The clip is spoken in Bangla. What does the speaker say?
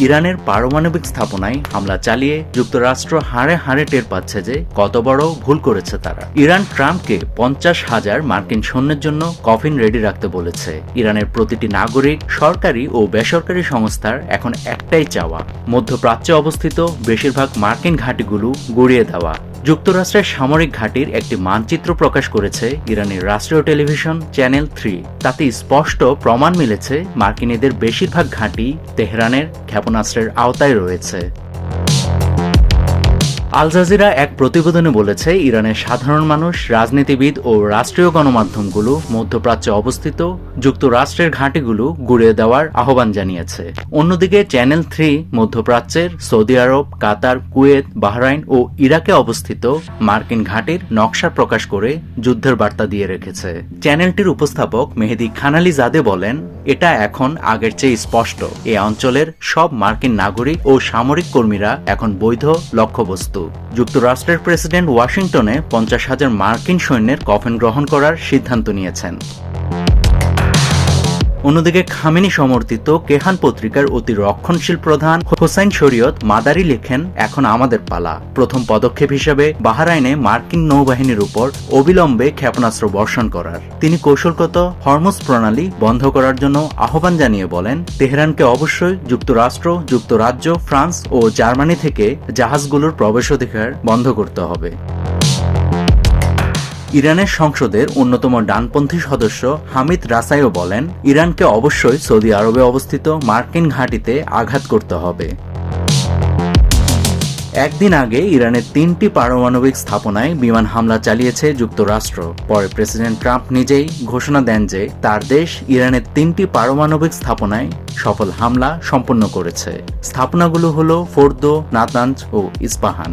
ইরানের পারমাণবিক স্থাপনায় হামলা চালিয়ে যুক্তরাষ্ট্র হাড়ে হাড়ে টের পাচ্ছে যে কত বড় ভুল করেছে তারা। ইরান ট্রাম্পকে পঞ্চাশ হাজার মার্কিন সৈন্যের জন্য কফিন রেডি রাখতে বলেছে। ইরানের প্রতিটি নাগরিক, সরকারি ও বেসরকারি সংস্থার এখন একটাই চাওয়া, মধ্যপ্রাচ্যে অবস্থিত বেশিরভাগ মার্কিন ঘাঁটিগুলো গড়িয়ে দেওয়া। যুক্তরাষ্ট্রের সামরিক ঘাঁটির একটি মানচিত্র প্রকাশ করেছে ইরানের রাষ্ট্রীয় টেলিভিশন চ্যানেল থ্রি। তাতে স্পষ্ট প্রমাণ মিলেছে মার্কিনীদের বেশিরভাগ ঘাঁটি তেহরানের ক্ষেপণাস্ত্রের আওতায় রয়েছে। আল জাজিরা এক প্রতিবেদনে বলেছে, ইরানের সাধারণ মানুষ, রাজনীতিবিদ ও রাষ্ট্রীয় গণমাধ্যমগুলো মধ্যপ্রাচ্যে অবস্থিত, যুক্তরাষ্ট্রের ঘাঁটিগুলো গুড়িয়ে দেওয়ার আহ্বান জানিয়েছে। অন্যদিকে, চ্যানেল থ্রি মধ্যপ্রাচ্যের সৌদি আরব, কাতার, কুয়েত, বাহরাইন ও ইরাকে অবস্থিত মার্কিন ঘাঁটির নকশা প্রকাশ করে যুদ্ধের বার্তা দিয়ে রেখেছে। চ্যানেলটির উপস্থাপক মেহেদি খানালি জাদে বলেন, এটা এখন আগের চেয়ে স্পষ্ট। এ অঞ্চলের সব মার্কিন নাগরিক ও সামরিক কর্মীরা এখন বৈধ লক্ষ্যবস্তু। যুক্তরাষ্ট্রের প্রেসিডেন্ট ওয়াশিংটনে পঞ্চাশ হাজার মার্কিন সৈন্যের কফেন গ্রহণ করার সিদ্ধান্ত নিয়েছেন। অন্যদিকে খামেনি সমর্থিত কেহান পত্রিকার অতি রক্ষণশীল প্রধান হোসাইন শরীয়ত মাদারি লেখেন, এখন আমাদের পালা। প্রথম পদক্ষেপ হিসেবে বাহারাইনে মার্কিন নৌবাহিনীর উপর অবিলম্বে ক্ষেপণাস্ত্র বর্ষণ করার। তিনি কৌশলগত হরমুজ প্রণালী বন্ধ করার জন্য আহ্বান জানিয়ে বলেন, তেহরানকে অবশ্যই যুক্তরাষ্ট্র, যুক্তরাজ্য, ফ্রান্স ও জার্মানি থেকে জাহাজগুলোর প্রবেশাধিকার বন্ধ করতে হবে। ইরানের সংসদের অন্যতম ডানপন্থী সদস্য হামিদ রাসাইও বলেন, ইরানকে অবশ্যই সৌদি আরবে অবস্থিত মার্কিন ঘাঁটিতে আঘাত করতে হবে। একদিন আগে ইরানের তিনটি পারমাণবিক স্থাপনায় বিমান হামলা চালিয়েছে যুক্তরাষ্ট্র। পরে প্রেসিডেন্ট ট্রাম্প নিজেই ঘোষণা দেন যে, তার দেশ ইরানের তিনটি পারমাণবিক স্থাপনায় সফল হামলা সম্পন্ন করেছে। স্থাপনাগুলো হলো ফোর্দো নাতাঞ্জ ও ইস্পাহান।